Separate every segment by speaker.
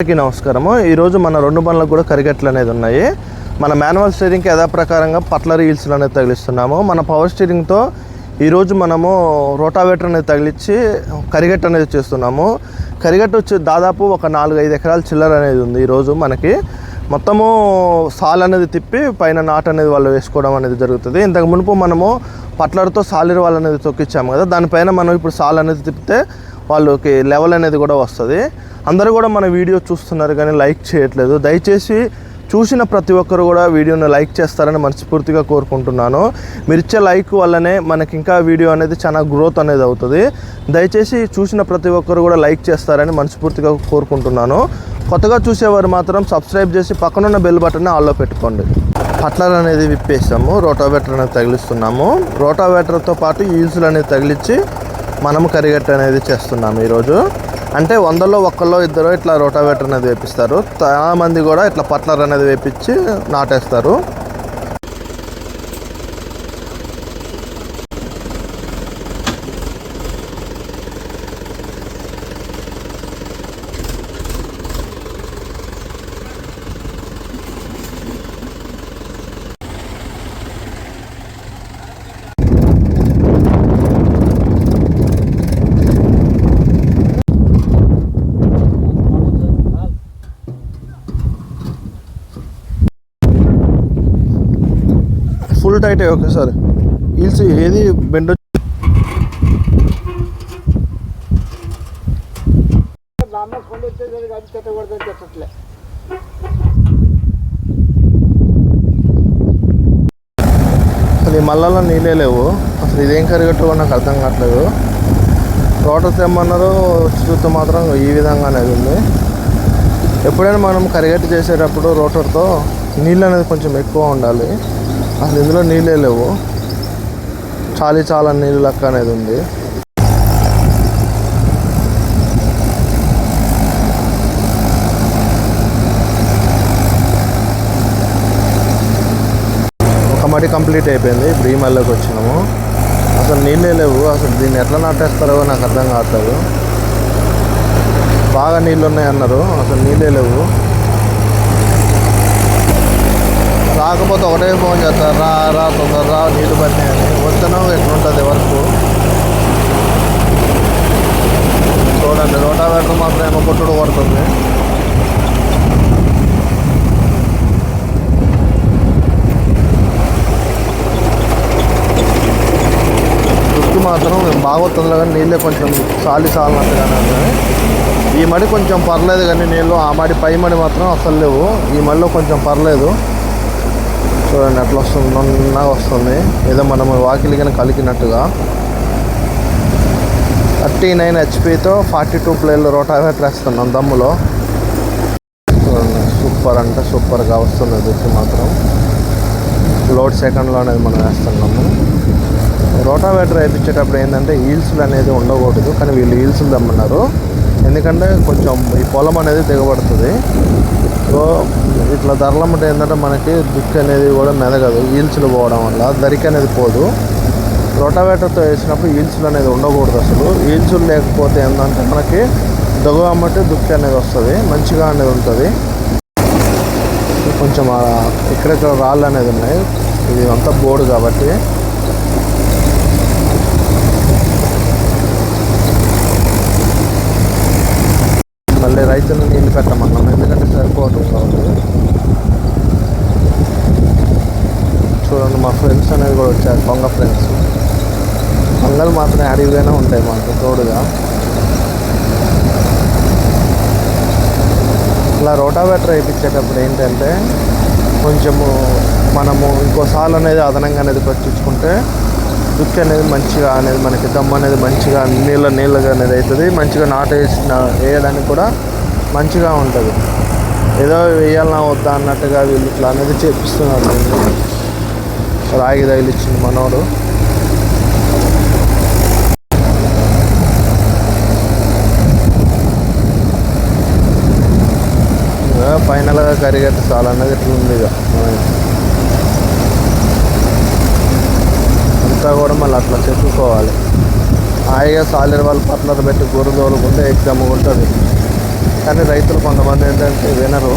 Speaker 1: అందరికీ నమస్కారము. ఈరోజు మన రెండు బండ్లకు కూడా కరిగట్లు అనేది ఉన్నాయి. మన మాన్యువల్ స్టీరింగ్కి యథాప్రకారంగా పట్ల రీల్స్లు అనేది తగిలిస్తున్నాము. మన పవర్ స్టీరింగ్తో ఈరోజు మనము రోటావేటర్ అనేది తగిలించి కరిగట్ అనేది చేస్తున్నాము. కరిగట్ వచ్చి దాదాపు ఒక నాలుగు ఐదు ఎకరాల చిల్లర అనేది ఉంది ఈరోజు మనకి. మొత్తము సాల్ అనేది తిప్పి పైన నాట్ అనేది వాళ్ళు వేసుకోవడం అనేది జరుగుతుంది. ఇంతకు మునుపు మనము పట్లర్తో సాలిర్ వాళ్ళు అనేది తొక్కిచ్చాము కదా. దానిపైన మనం ఇప్పుడు సాల్ అనేది తిప్పితే వాళ్ళకి లెవెల్ అనేది కూడా వస్తుంది. అందరూ కూడా మన వీడియో చూస్తున్నారు కానీ లైక్ చేయట్లేదు. దయచేసి చూసిన ప్రతి ఒక్కరు కూడా వీడియోని లైక్ చేస్తారని మనస్ఫూర్తిగా కోరుకుంటున్నాను. మీరు ఇచ్చే లైక్ వల్లనే మనకి ఇంకా వీడియో అనేది చాలా గ్రోత్ అనేది అవుతుంది. దయచేసి చూసిన ప్రతి ఒక్కరు కూడా లైక్ చేస్తారని మనస్ఫూర్తిగా కోరుకుంటున్నాను. కొత్తగా చూసేవారు మాత్రం సబ్స్క్రైబ్ చేసి పక్కనున్న బెల్ బటన్ ఆల్లో పెట్టుకోండి. పట్లర్ అనేది విప్పేసాము. రోటావేటర్ అనేది తగిలిస్తున్నాము. రోటావేటర్తో పాటు ఈల్స్లు అనేది తగిలించి మనము కరిగట్ట అనేది చేస్తున్నాము ఈరోజు. అంటే వందలో ఒక్కలో ఇద్దరు ఇట్లా రోటావేటర్ అనేది వేపిస్తారు. చాలామంది కూడా ఇట్లా పట్లర్ అనేది వేపించి నాటేస్తారు. ఫుల్ టైట్ ఒకేసారి. హీల్స్ ఏది బెండ్
Speaker 2: నార్మల్ ఫోన్ వచ్చేది
Speaker 1: అసలు ఈ మళ్ళలో నీళ్ళే లేవు. అసలు ఇదేం కరిగట్టు నాకు అర్థం కావట్లేదు. రోటర్ తెమ్మన్నారు చూస్తే మాత్రం ఈ విధంగా అనేది ఉంది. ఎప్పుడైనా మనం కరిగట్టు చేసేటప్పుడు రోటర్తో నీళ్ళు అనేది కొంచెం ఎక్కువ ఉండాలి. అసలు ఇందులో నీళ్ళే లేవు. చాలీ చాలా నీళ్ళు లెక్క అనేది ఉంది. ఒక మడి కంప్లీట్ అయిపోయింది. ఇప్పుడు ఈ మళ్ళీకి వచ్చినాము. అసలు నీళ్ళే లేవు. అసలు దీన్ని ఎట్లా నాటేస్తారో నాకు అర్థం కావట్లేదు. బాగా నీళ్ళు ఉన్నాయి అన్నారు అసలు నీళ్ళే లేవు రాకపోతే ఒకటే ఫోన్ చేస్తారు రా రా తొందర రా నీళ్ళు పట్టినాయని వస్తున్నాం ఎట్లుంటుంది వరకు? చూడండి రోటావేటర్ మాత్రం ఏమో కొట్టుడు పడుతుంది దుక్కి మాత్రం బాగా కానీ నీళ్ళే కొంచెం సాలి సాలినట్టుగానే ఉన్నాయి ఈ మడి కొంచెం పర్లేదు కానీ నీళ్ళు ఆ మడి పై మడి మాత్రం అసలు లేవు. ఈ మడిలో కొంచెం పర్లేదు. చూడండి అట్లా వస్తుంది వస్తుంది. ఏదో మనం వాకిలి కానీ కలికినట్టుగా. థర్టీ నైన్ హెచ్పితో ఫార్టీ టూ ప్లేయర్లు రోటావేటర్ వేస్తున్నాం దమ్ములో. చూడండి సూపర్ అంటే సూపర్గా వస్తుంది దుక్కి మాత్రం. లోడ్ సెకండ్లో అనేది మనం వేస్తున్నాము. రోటావేటర్ వేయించేటప్పుడు ఏంటంటే హీల్స్లు అనేది ఉండకూడదు కానీ వీళ్ళు హీల్స్లు దమ్మన్నారు. ఎందుకంటే కొంచెం ఈ పొలం అనేది దిగబడుతుంది. సో ఇట్లా ధరలమ్మట ఏంటంటే మనకి దుక్కి అనేది కూడా మెదగదు ఈల్చులు పోవడం వల్ల దరికి అనేది పోదు. రోటావేటర్తో వేసినప్పుడు ఈల్చులు అనేది ఉండకూడదు అసలు. ఈల్చులు లేకపోతే ఏంటంటే మనకి దొగ అమ్మటే దుక్కి అనేది వస్తుంది. మంచిగా అనేది ఉంటుంది. కొంచెం ఇక్కడెక్కడ రాళ్ళు అనేది ఉన్నాయి. ఇది అంతా బోర్డు కాబట్టి. మళ్ళీ రైతులు నీళ్ళు పెట్టమన్నాం. ఎందుకంటే సరిపోవటం కాబట్టి. చూడండి మా ఫ్రెండ్స్ అనేది కూడా వచ్చారు కొంగ ఫ్రెండ్స్ కొంగలు మాత్రం అడవిగానే ఉంటాయి మాకు తోడుగా. ఇలా రోటావేటర్ వేయించేటప్పుడు ఏంటంటే కొంచెము మనము ఇంకోసార్లు అనేది అదనంగా అనేది పట్టించుకుంటే దుక్కి అనేది మంచిగా అనేది మనకి దమ్ము అనేది మంచిగా నీళ్ళ నీళ్ళగా అనేది అవుతుంది. మంచిగా నాటు వేసిన వేయడానికి కూడా మంచిగా ఉంటుంది. ఏదో వేయాలన్నా వద్దా అన్నట్టుగా వీళ్ళు ఇట్లా అనేది చేపిస్తున్నారు రాగి తగిలిచ్చింది మనోడు. ఇక ఫైనల్గా కరిగట్టు చాలా అనేది ఇట్లా ఉంది ఇక. అంతా కూడా మళ్ళీ అట్లా చెప్పుకోవాలి. హాయిగా సాలిర్ వాళ్ళు పట్ల పెట్టి కూర తోలుకుంటే ఎగ్జామ్ ఉంటుంది. కానీ రైతులు కొంతమంది ఏంటంటే వినరు.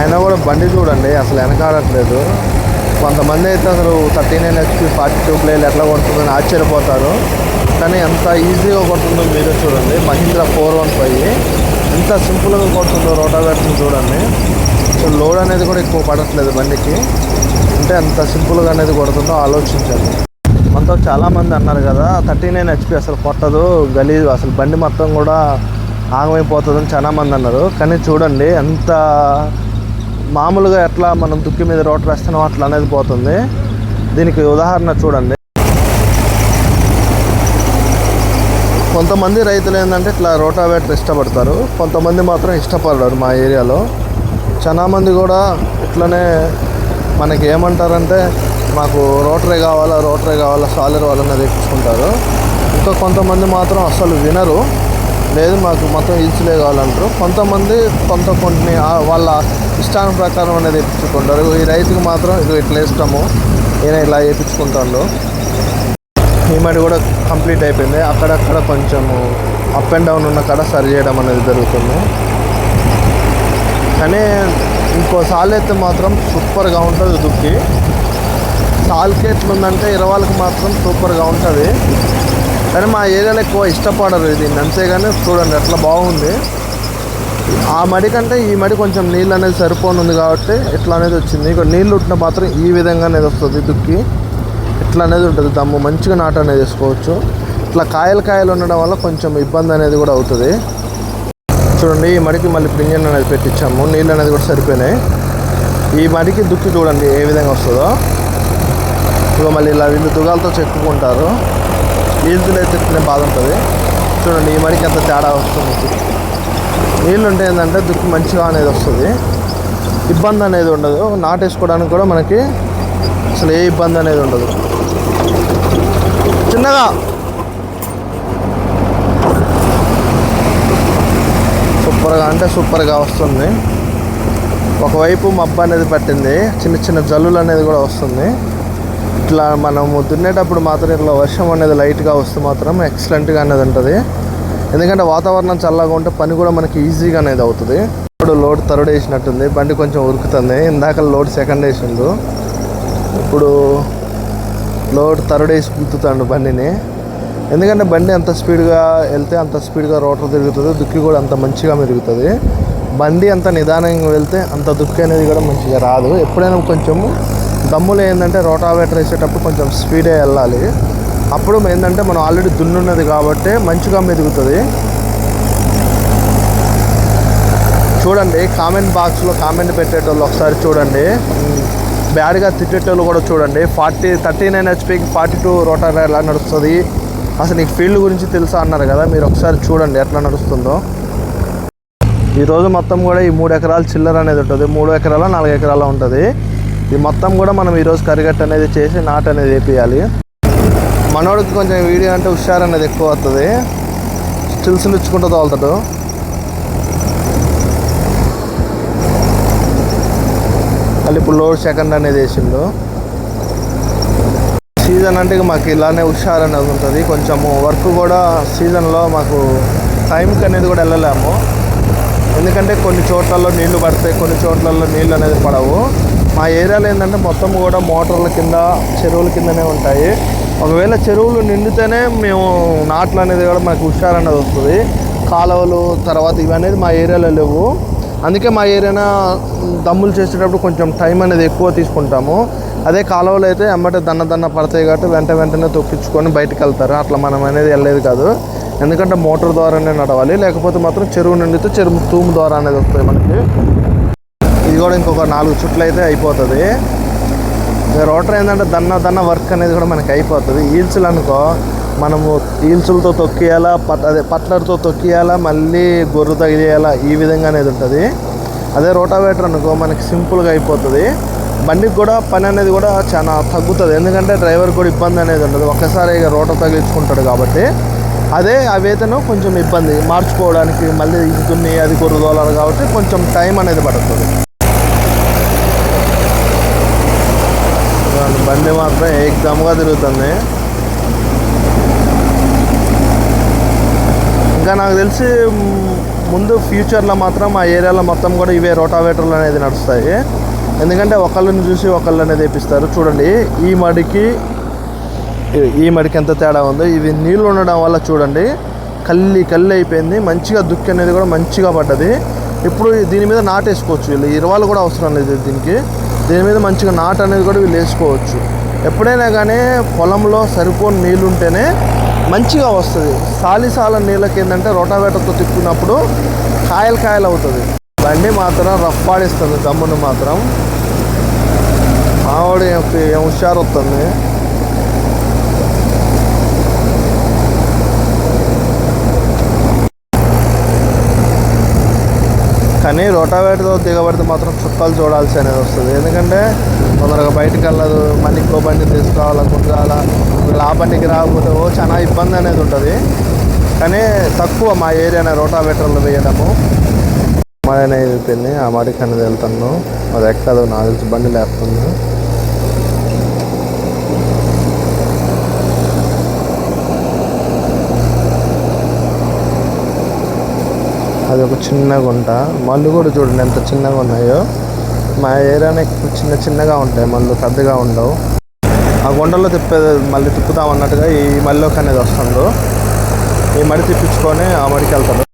Speaker 1: అయినా కూడా బండి చూడండి అసలు వెనకాడట్లేదు. కొంతమంది అయితే అసలు thirty nine HP forty two ప్లేలు ఎట్లా కొడుతుందని ఆశ్చర్యపోతారు. కానీ ఎంత ఈజీగా కొడుతుందో మీరే చూడండి. Mahindra four one five. ఎంత సింపుల్గా కొడుతుందో రోటావేటర్ని చూడండి. సో లోడ్ అనేది కూడా ఎక్కువ పడట్లేదు బండికి. అంటే ఎంత సింపుల్గా అనేది కొడుతుందో ఆలోచించండి. మనతో చాలామంది అన్నారు కదా థర్టీ నైన్ హెచ్పి అసలు కొట్టదు గలీజ్. అసలు బండి మొత్తం కూడా ఆగమైపోతుందని చాలామంది అన్నారు. కానీ చూడండి ఎంత మామూలుగా ఎట్లా మనం దుక్కి మీద రోడ్ వేస్తున్నాం అట్లా అనేది పోతుంది. దీనికి ఉదాహరణ చూడండి. కొంతమంది రైతులు ఏంటంటే ఇట్లా రోటావేటర్ ఇష్టపడతారు. కొంతమంది మాత్రం ఇష్టపడరు మా ఏరియాలో. చాలామంది కూడా ఇట్లనే మనకి ఏమంటారంటే మాకు రోటరీ కావాలా రోటరీ కావాలా సాలర్ వాళ్ళని తెప్పించుకుంటారు ఇంకా కొంతమంది మాత్రం అసలు వినరు. లేదు మాకు మొత్తం ఈల్చులే కావాలంటారు. కొంతమంది కొంత కొన్ని వాళ్ళ ఇష్టాన్ని ప్రకారం అనేది తెప్పించుకుంటారు ఈ రైతుకు మాత్రం ఇది ఇట్లా ఇష్టము. ఈయన ఇలా వేయించుకుంటాను ఈమెడి కూడా కంప్లీట్ అయిపోయింది. అక్కడక్కడ కొంచెము అప్ అండ్ డౌన్ ఉన్న కాడ సరి చేయడం అనేది జరుగుతుంది. కానీ ఇంకో సాల్ అయితే మాత్రం సూపర్గా ఉంటుంది దుక్కి. సాల్కి ఎట్లుందంటే ఇరవాళ్ళకి మాత్రం సూపర్గా ఉంటుంది. కానీ మా ఏరియాలో ఎక్కువ ఇష్టపడరు ఇది. అంతేగాని చూడండి అట్లా బాగుంది. ఆ మడి కంటే ఈ మడి కొంచెం నీళ్ళు అనేది సరిపోనుంది కాబట్టి ఇట్లా అనేది వచ్చింది. ఇక నీళ్ళు ఉంటే మాత్రం ఈ విధంగా అనేది వస్తుంది దుక్కి. ఇట్లా అనేది ఉంటుంది దమ్ము. మంచిగా నాటు అనేది వేసుకోవచ్చు. ఇట్లా కాయలు కాయలు ఉండడం వల్ల కొంచెం ఇబ్బంది అనేది కూడా అవుతుంది. చూడండి ఈ మడికి మళ్ళీ పింజన్ అనేది పెట్టించాము. నీళ్ళు అనేది కూడా సరిపోయినాయి. ఈ మడికి దుక్కి చూడండి ఏ విధంగా వస్తుందో. ఇక మళ్ళీ ఇలా వీళ్ళు దుగాలతో చెక్కుకుంటారు. నీళ్ళతో అయితే బాగుంటుంది బాధ ఉంటుంది. చూడండి ఈ మడికి ఎంత తేడా వస్తుంది. నీళ్ళు ఉంటే ఏంటంటే దుక్కి మంచిగా అనేది వస్తుంది. ఇబ్బంది అనేది ఉండదు. నాటేసుకోవడానికి కూడా మనకి అసలు ఏ ఇబ్బంది అనేది ఉండదు. చిన్నగా. సూపర్గా అంటే సూపర్గా వస్తుంది. ఒకవైపు మబ్బు అనేది పట్టింది. చిన్న చిన్న జల్లులు అనేది కూడా వస్తుంది. ఇట్లా మనము దున్నేటప్పుడు మాత్రం ఇట్లా వర్షం అనేది లైట్గా వస్తే మాత్రం ఎక్సలెంట్గా అనేది ఉంటుంది. ఎందుకంటే వాతావరణం చల్లగా ఉంటే పని కూడా మనకి ఈజీగా అనేది అవుతుంది. ఇప్పుడు లోడ్ థర్డ్ వేసినట్టుంది బండి కొంచెం ఉరుకుతుంది. ఇందాక లోడ్ సెకండ్ వేసిండు. ఇప్పుడు లోడ్ థర్డ్ వేసి గుర్తుతాడు బండిని. ఎందుకంటే బండి అంత స్పీడ్గా వెళ్తే అంత స్పీడ్గా రోటర్ తిరుగుతుంది దుక్కి కూడా అంత మంచిగా మెరుగుతుంది. బండి అంత నిదానంగా వెళ్తే అంత దుక్కి అనేది కూడా మంచిగా రాదు. ఎప్పుడైనా కొంచెము దమ్ములు ఏంటంటే రోటావేటర్ వేసేటప్పుడు కొంచెం స్పీడే వెళ్ళాలి. అప్పుడు ఏంటంటే మనం ఆల్రెడీ దున్నున్నది కాబట్టి మంచిగా మెదుగుతుంది. చూడండి కామెంట్ బాక్స్లో కామెంట్ పెట్టేటోళ్ళు ఒకసారి చూడండి. బ్యాడ్గా తిట్టేటోళ్ళు కూడా చూడండి. ఫార్టీ థర్టీ నైన్ హెచ్పికి ఫార్టీ టూ రోటర్ ఎలా నడుస్తుంది? అసలు నీకు ఫీల్డ్ గురించి తెలుసా అన్నారు కదా మీరు ఒకసారి చూడండి ఎట్లా నడుస్తుందో. ఈరోజు మొత్తం కూడా ఈ మూడు ఎకరాల చిల్లర అనేది ఉంటుంది. మూడు ఎకరాల నాలుగు ఎకరాల ఉంటుంది. ఇది మొత్తం కూడా మనం ఈరోజు కరిగట్టు అనేది చేసి నాటు అనేది వేపియాలి. మనోడికి కొంచెం వీడియో అంటే హుషారు అనేది ఎక్కువ అవుతుంది స్టిల్స్ ఇచ్చుకుంటూ తోలుతాడు. మళ్ళీ ఇప్పుడు లోడ్ సెకండ్ అనేది వేసిండు. సీజన్ అంటే మాకు ఇలానే హుషారు అనేది ఉంటుంది. కొంచెము వర్క్ కూడా సీజన్లో మాకు టైంకి అనేది కూడా వెళ్ళలేము. ఎందుకంటే కొన్ని చోట్లలో నీళ్ళు పడతాయి కొన్ని చోట్లలో నీళ్ళు అనేది పడవు. మా ఏరియాలో ఏంటంటే మొత్తం కూడా మోటార్ల కింద చెరువుల కిందనే ఉంటాయి. ఒకవేళ చెరువులు నిండితేనే మేము నాట్లు అనేది కూడా మనకు హుషారు అనేది వస్తుంది. కాలువలు తర్వాత ఇవనేది మా ఏరియాలో లేవు. అందుకే మా ఏరియాన దమ్ములు చేసేటప్పుడు కొంచెం టైం అనేది ఎక్కువ తీసుకుంటాము. అదే కాలువలు అయితే ఎమ్మటే దన్న దన్న పడతాయి కాబట్టి వెంట వెంటనే తొక్కించుకొని బయటకు వెళ్తారు. అట్లా మనం అనేది వెళ్ళేది కాదు. ఎందుకంటే మోటార్ ద్వారానే నడవాలి. లేకపోతే మాత్రం చెరువు నిండితే చెరువు తూము ద్వారా అనేది వస్తుంది మనకి. ఇది కూడా ఇంకొక నాలుగు చుట్లు అయితే అయిపోతుంది. రోటర్ ఏంటంటే దన్న దన్న వర్క్ అనేది కూడా మనకి అయిపోతుంది. ఈల్చులు అనుకో మనము ఈల్చులతో తొక్కియాలా పట్ అదే పట్లర్తో తొక్కియాలా మళ్ళీ గొర్రు తగిలియాలా ఈ విధంగా అనేది ఉంటుంది. అదే రోటావేటర్ అనుకో మనకి సింపుల్గా అయిపోతుంది. బండికి కూడా పని అనేది కూడా చాలా తగ్గుతుంది. ఎందుకంటే డ్రైవర్ కూడా ఇబ్బంది అనేది ఉండదు. ఒక్కసారి ఇక రోటర్ తగిలించుకుంటాడు కాబట్టి. అదే అవైతేనో కొంచెం ఇబ్బంది మార్చుకోవడానికి మళ్ళీ ఇది దున్ని అది గొర్రు తోలాలి కాబట్టి కొంచెం టైం అనేది పడుతుంది చూడండి, బండి మాత్రం ఏకదమ్గా తిరుగుతుంది. ఇంకా నాకు తెలిసి ముందు ఫ్యూచర్లో మాత్రం ఆ ఏరియాలో మొత్తం కూడా ఇవే రోటావేటర్లు అనేది నడుస్తాయి. ఎందుకంటే ఒకళ్ళని చూసి ఒకళ్ళు అనేది వేపిస్తారు. చూడండి ఈ మడికి ఈ- మడికి ఎంత తేడా ఉందో ఇది నీళ్ళు ఉండడం వల్ల చూడండి కల్లి కల్లి అయిపోయింది. మంచిగా దుక్కి అనేది కూడా మంచిగా పడ్డది. ఇప్పుడు దీని మీద నాటేసుకోవచ్చు వీళ్ళు. ఇరవాలు కూడా అవసరం లేదు దీనికి. దీని మీద మంచిగా నాటు అనేది కూడా వీళ్ళు వేసుకోవచ్చు. ఎప్పుడైనా కానీ పొలంలో సరిపోని నీళ్ళు ఉంటేనే మంచిగా వస్తుంది. సాలిసాల నీళ్ళకి ఏంటంటే రోటావేటర్తో తిప్పుకున్నప్పుడు కాయలు కాయలు అవుతుంది బండి మాత్రం రఫ్పాడిస్తుంది దమ్మును మాత్రం. ఆవిడ ఏం హుషారు వస్తుంది కానీ రోటావేటర్తో దిగబడితే మాత్రం చుక్కలు చూడాల్సి అనేది వస్తుంది. ఎందుకంటే తొందరగా బయటికి వెళ్ళదు మళ్ళీ ఇంకో బండి తీసుకురావాలా కుదరాలా వీళ్ళు ఆ బండికి రాకపోతే ఓ చాలా ఇబ్బంది అనేది ఉంటుంది. కానీ తక్కువ మా ఏరియానే రోటావేటర్లు వేయడము. మడి అయిపోయింది ఆ మడికి అనేది వెళ్తాను అది ఎక్కదు నాకు తెలిసి బండి లేపుతుంది. చిన్న గుంట మళ్ళు కూడా చూడండి ఎంత చిన్నగా ఉన్నాయో. మా ఏరియానే చిన్న చిన్నగా ఉంటాయి. మళ్ళీ పెద్దగా ఉండవు. ఆ గుంటల్లో తిప్పేది మళ్ళీ తిప్పుతాం అన్నట్టుగా ఈ మళ్ళీకి అనేది వస్తుందో. ఈ మడి తిప్పించుకొని ఆ మడికి వెళ్తాడు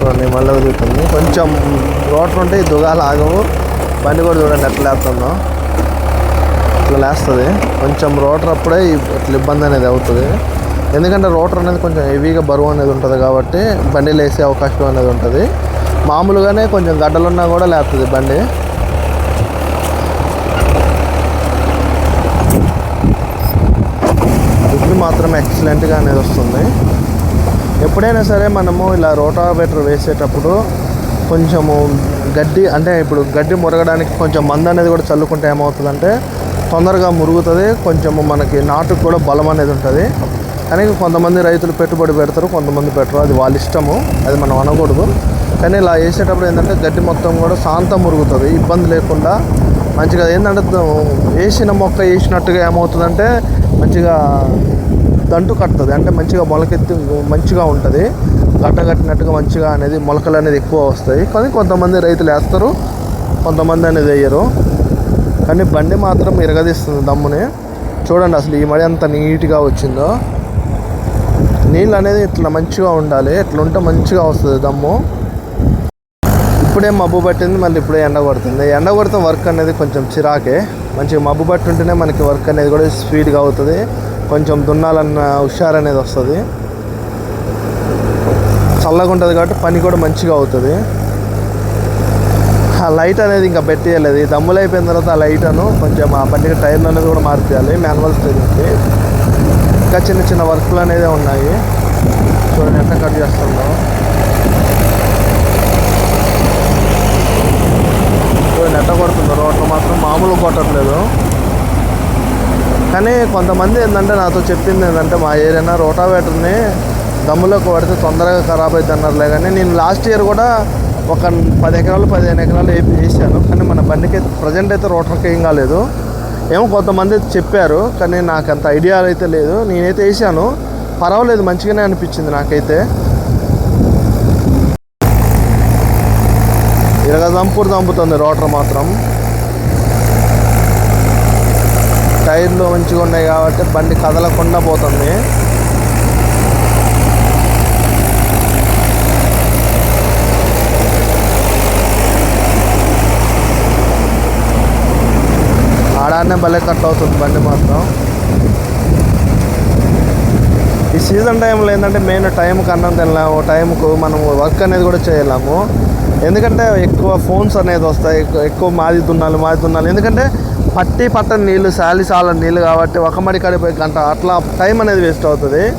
Speaker 1: చూడండి మళ్ళీ తిప్పుతుంది కొంచెం రోడ్లు ఉంటే ఈ దుగాలు ఆగవు. బండి కూడా చూడండి ఎట్లా లేస్తుందో. ఇట్లా లేస్తుంది. కొంచెం రోటర్ అప్పుడే ఈ- ఇట్లా ఇబ్బంది అనేది అవుతుంది. ఎందుకంటే రోటర్ అనేది కొంచెం హెవీగా బరువు అనేది ఉంటుంది కాబట్టి బండి లేసే అవకాశం అనేది ఉంటుంది. మామూలుగానే కొంచెం గడ్డలున్నా కూడా లేస్తుంది బండి. రుచి మాత్రం ఎక్సలెంట్గా అనేది వస్తుంది. ఎప్పుడైనా సరే మనము ఇలా రోటావేటర్ వేసేటప్పుడు కొంచెము గడ్డి అంటే ఇప్పుడు గడ్డి మురగడానికి కొంచెం మందు అనేది కూడా చల్లుకుంటే ఏమవుతుందంటే తొందరగా మురుగుతుంది కొంచెము మనకి నాటుకు కూడా బలం అనేది ఉంటుంది. కానీ కొంతమంది రైతులు పెట్టుబడి పెడతారు కొంతమంది పెట్టరు. అది వాళ్ళ ఇష్టము అది మనం అనకూడదు. కానీ ఇలా వేసేటప్పుడు ఏంటంటే గడ్డి మొత్తం కూడా శాంతం మురుగుతుంది ఇబ్బంది లేకుండా మంచిగా ఏంటంటే వేసిన మొక్క వేసినట్టుగా ఏమవుతుందంటే మంచిగా దంటు కట్టుతుంది. అంటే మంచిగా మొలకెత్తి మంచిగా ఉంటుంది. గడ్డ కట్టినట్టుగా మంచిగా అనేది మొలకలు అనేది ఎక్కువ వస్తాయి. కానీ కొంతమంది రైతులు వేస్తారు కొంతమంది అనేది వేయరు. కానీ బండి మాత్రం ఇరగదీస్తుంది దమ్ముని. చూడండి అసలు ఈ మడి ఎంత నీట్గా వచ్చిందో. నీళ్ళు అనేది ఇట్లా మంచిగా ఉండాలి. ఇట్లా ఉంటే మంచిగా వస్తుంది దమ్ము. ఇప్పుడే మబ్బు పట్టింది మళ్ళీ ఇప్పుడే ఎండ కొడుతుంది. ఎండ కొడితే వర్క్ అనేది కొంచెం చిరాకే. మంచిగా మబ్బు పట్టుంటేనే మనకి వర్క్ అనేది కూడా స్పీడ్గా అవుతుంది. కొంచెం దున్నాలన్న హుషారు అనేది వస్తుంది. చల్లగా ఉంటుంది కాబట్టి పని కూడా మంచిగా అవుతుంది. ఆ లైట్ అనేది ఇంకా పెట్టేయలేదు దమ్ములు అయిపోయిన తర్వాత ఆ లైట్ అను కొంచెం ఆ బండి టైర్లు అనేది కూడా మార్చేయాలి మాన్యువల్ స్టేజ్కి ఇంకా చిన్న చిన్న వర్క్లు అనేది ఉన్నాయి. చూడండి ఎంత కట్ చేస్తుందో. చూడండి ఎట్ట కొడుతుంది. రోడ్లు మాత్రం మామూలు కొట్టట్లేదు. కానీ కొంతమంది ఏంటంటే నాతో చెప్పింది ఏంటంటే మా ఏరియానా రోటావేటర్ని దమ్ములోకి పడితే తొందరగా ఖరాబ్ అవుతుంది అన్నారులే కానీ నేను లాస్ట్ ఇయర్ కూడా ఒక పది ఎకరాలు పదిహేను ఎకరాలు వేపి వేసాను. కానీ మన బండికి ప్రజెంట్ అయితే రోటర్కి ఏం కాలేదు. ఏమో కొంతమంది చెప్పారు కానీ నాకు అంత ఐడియా అయితే లేదు. నేనైతే వేసాను. పర్వాలేదు మంచిగానే అనిపించింది నాకైతే. ఇరగ దంపుడు దంపుతుంది రోటర్ మాత్రం. టైర్లు మంచిగా ఉన్నాయి కాబట్టి బండి కదలకుండా పోతుంది. ఆడానే భలే కట్ అవుతుంది బండి మాత్రం. ఈ సీజన్ టైంలో ఏంటంటే మెయిన్ టైంకి అన్నం తినలేము టైంకు మనం వర్క్ అనేది కూడా చేయలేము. ఎందుకంటే ఎక్కువ ఫోన్స్ అనేది వస్తాయి ఎక్కువ- మాది దున్నాలి మాది దున్నాలి. ఎందుకంటే పట్టి పట్టని నీళ్ళు సాలి సాల నీళ్ళు కాబట్టి ఒక మడి కడిపోయి గంట అట్లా టైం అనేది వేస్ట్ అవుతుంది.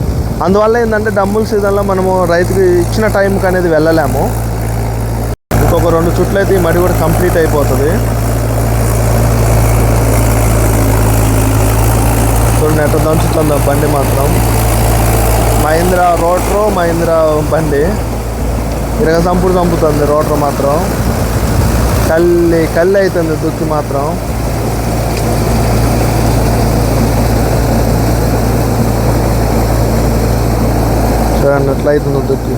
Speaker 1: అందువల్ల ఏంటంటే డమ్ముల సీజన్లో మనము రైతుకి ఇచ్చిన టైంకి అనేది వెళ్ళలేము. ఇంకొక రెండు చుట్లు అయితే ఈ మడి కూడా కంప్లీట్ అయిపోతుంది. చూడండి ఎట్లా దంచుతుందో బండి మాత్రం మహీంద్రా రోటరు మహీంద్రా బండి. ఇరగ సంపుడు చంపుతుంది రోటర్ మాత్రం. కల్లి కల్లి అవుతుంది దుక్కి మాత్రం. చూడండి ఎట్లా అవుతుందో దుక్కి.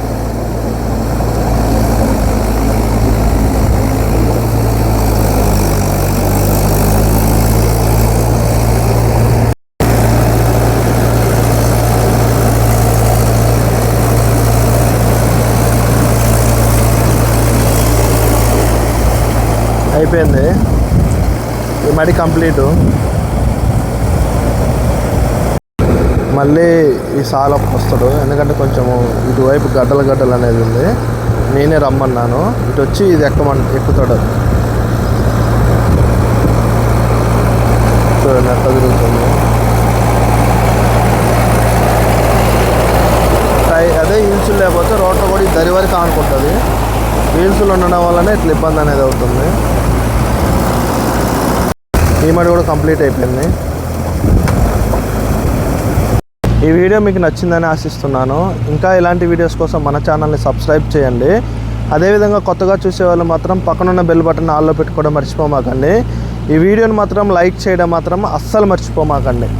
Speaker 1: అయిపోయింది. ఈ మడి కంప్లీటు. మళ్ళీ ఈ సాల వస్తాడు. ఎందుకంటే కొంచెము ఇటువైపు గడ్డలు గడ్డలు అనేది ఉంది. నేనే రమ్మన్నాను. ఇటు వచ్చి ఇది ఎక్కమన్ ఎక్కుతాడు. చూడండి ఎట్లా తిరుగుతుంది. అదే హీల్స్ లేకపోతే రోడ్లో కూడా ఈ దరి వరకు ఆనుకుంటుంది. హీల్స్లు ఉండడం వల్లనే ఇట్లా ఇబ్బంది అనేది అవుతుంది. ఈ మడి కూడా కంప్లీట్ అయిపోయింది. ఈ వీడియో మీకు నచ్చిందని ఆశిస్తున్నాను. ఇంకా ఇలాంటి వీడియోస్ కోసం మన ఛానల్ని సబ్స్క్రైబ్ చేయండి. అదేవిధంగా కొత్తగా చూసే వాళ్ళు మాత్రం పక్కనున్న బెల్ బటన్ ఆల్లో పెట్టుకోవడం మర్చిపోమాకండి. ఈ వీడియోని మాత్రం లైక్ చేయడం మాత్రం అస్సలు మర్చిపోమాకండి.